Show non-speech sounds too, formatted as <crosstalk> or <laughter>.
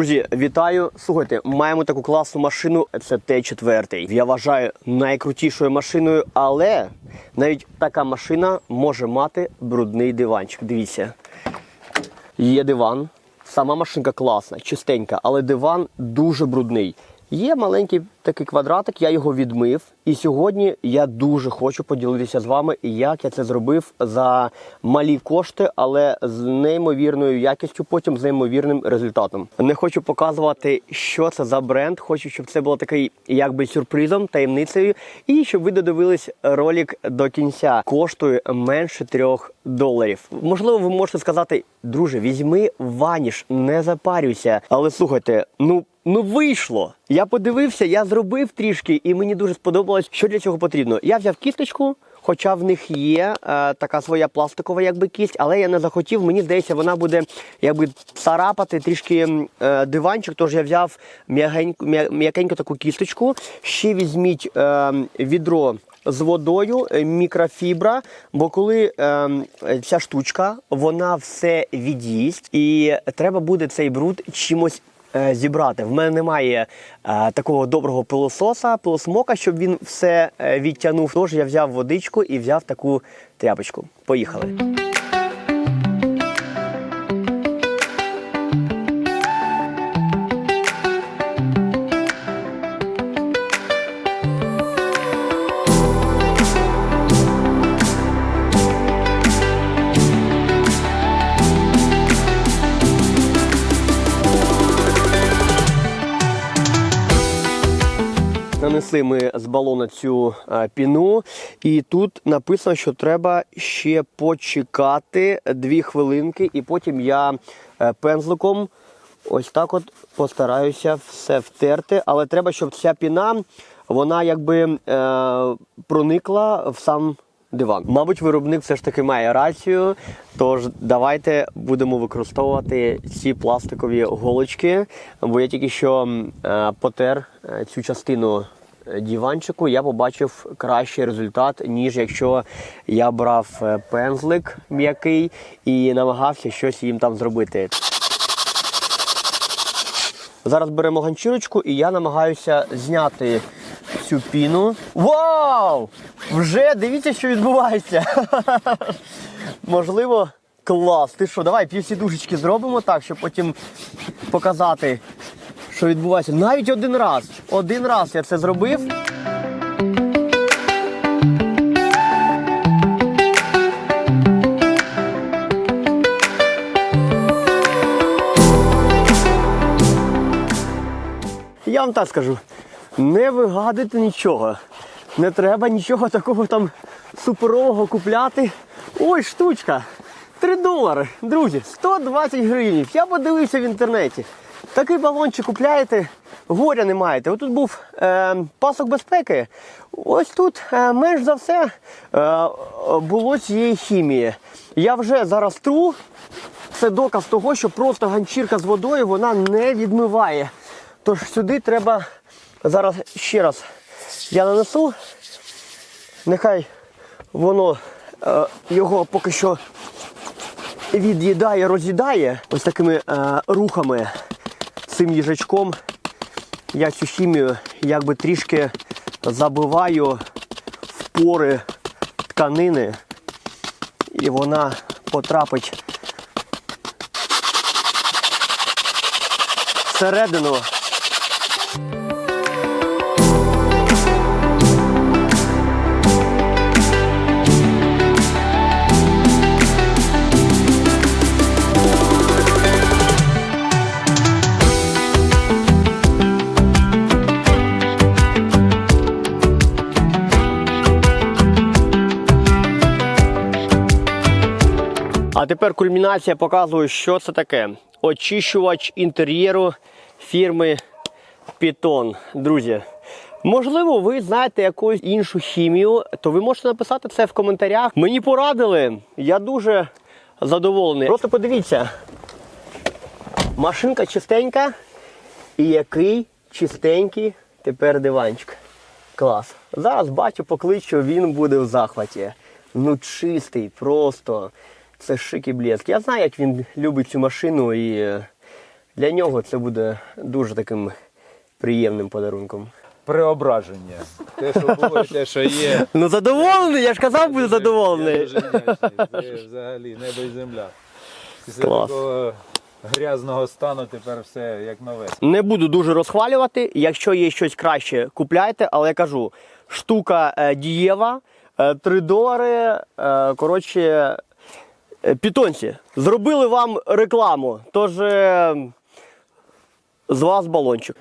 Друзі, вітаю! Слухайте, маємо таку класну машину. Це Т4. Я вважаю найкрутішою машиною, але навіть така машина може мати брудний диванчик. Дивіться. Є диван. Сама машинка класна, чистенька, але диван дуже брудний. Є маленький такий квадратик, я його відмив. І сьогодні я дуже хочу поділитися з вами, як я це зробив за малі кошти, але з неймовірною якістю, потім з неймовірним результатом. Не хочу показувати, що це за бренд. Хочу, щоб це було такий якби сюрпризом, таємницею, і щоб ви додивились ролик до кінця. Коштує менше трьох доларів. Можливо, ви можете сказати, друже, візьми ваніш, не запарюйся. Але слухайте, ну. Ну вийшло. Я подивився, я зробив трішки, і мені дуже сподобалось, що для цього потрібно. Я взяв кісточку, хоча в них є е, така своя пластикова якби кість, але я не захотів. Мені здається, вона буде якби царапати трішки е, диванчик. Тож я взяв м'ягеньку, м'я- м'якеньку таку кісточку. Ще візьміть е, відро. З водою, е, мікрофібра, бо коли е, ця штучка, вона все від'їсть, і треба буде цей бруд чимось зібрати. В мене немає е, такого доброго пилососа, пилосмока, щоб він все е, відтягнув. Тож я взяв водичку і взяв таку тряпочку. Поїхали. Нанесли ми з балона цю е, піну, і тут написано, що треба ще почекати дві хвилинки, і потім я е, пензликом ось так от постараюся все втерти. Але треба, щоб ця піна вона якби е, проникла в сам диван. Мабуть, виробник все ж таки має рацію. Тож давайте будемо використовувати ці пластикові голочки. Бо я тільки що потер цю частину е, диванчику, я побачив кращий результат, ніж якщо я брав е, пензлик м'який і намагався щось їм там зробити. Зараз беремо ганчірочку і я намагаюся зняти цю піну. Вау! Вже дивіться, що відбувається. <laughs> Можливо, клас. Ти що, давай півсідушечки зробимо так, щоб потім показати, що відбувається. Навіть один раз. Один раз я це зробив. Я вам так скажу, не вигадуйте нічого. Не треба нічого такого там суперового купляти. Ой, штучка. 3 долари. Друзі, 120 гривень. Я подивився в інтернеті. Такий балончик купляєте, горя не маєте. Отут був е, пасок безпеки. Ось тут е, менш за все е, було цієї хімії. Я вже зараз тру. Це доказ того, що просто ганчірка з водою вона не відмиває. Тож сюди треба зараз ще раз я нанесу. Нехай воно е, його поки що від'їдає, роз'їдає ось такими е, рухами цим їжачком. Я цю хімію якби трішки забиваю в пори тканини, і вона потрапить всередину. А тепер кульмінація показує, що це таке. Очищувач інтер'єру фірми Python. Друзі, можливо, ви знаєте якусь іншу хімію, то ви можете написати це в коментарях. Мені порадили, я дуже задоволений. Просто подивіться, машинка чистенька, і який чистенький тепер диванчик. Клас. Зараз бачу, покличу, він буде в захваті. Ну, чистий, просто. Це шик і блеск. Я знаю, як він любить цю машину і е, Для нього це буде дуже таким приємним подарунком. Преображення. Те, що було, те, що є. <laughs> Ну задоволений, я ж казав, буду Я задоволений. дуже вдячний. Це взагалі небо і земля. Після Клас. такого грязного стану тепер все як нове. Не буду дуже розхвалювати. Якщо є щось краще, купляйте, але я кажу, штука е, дієва, е, 3 долари. Е, коротше, е, пітонці, зробили вам рекламу. Тож е, з вас балончик.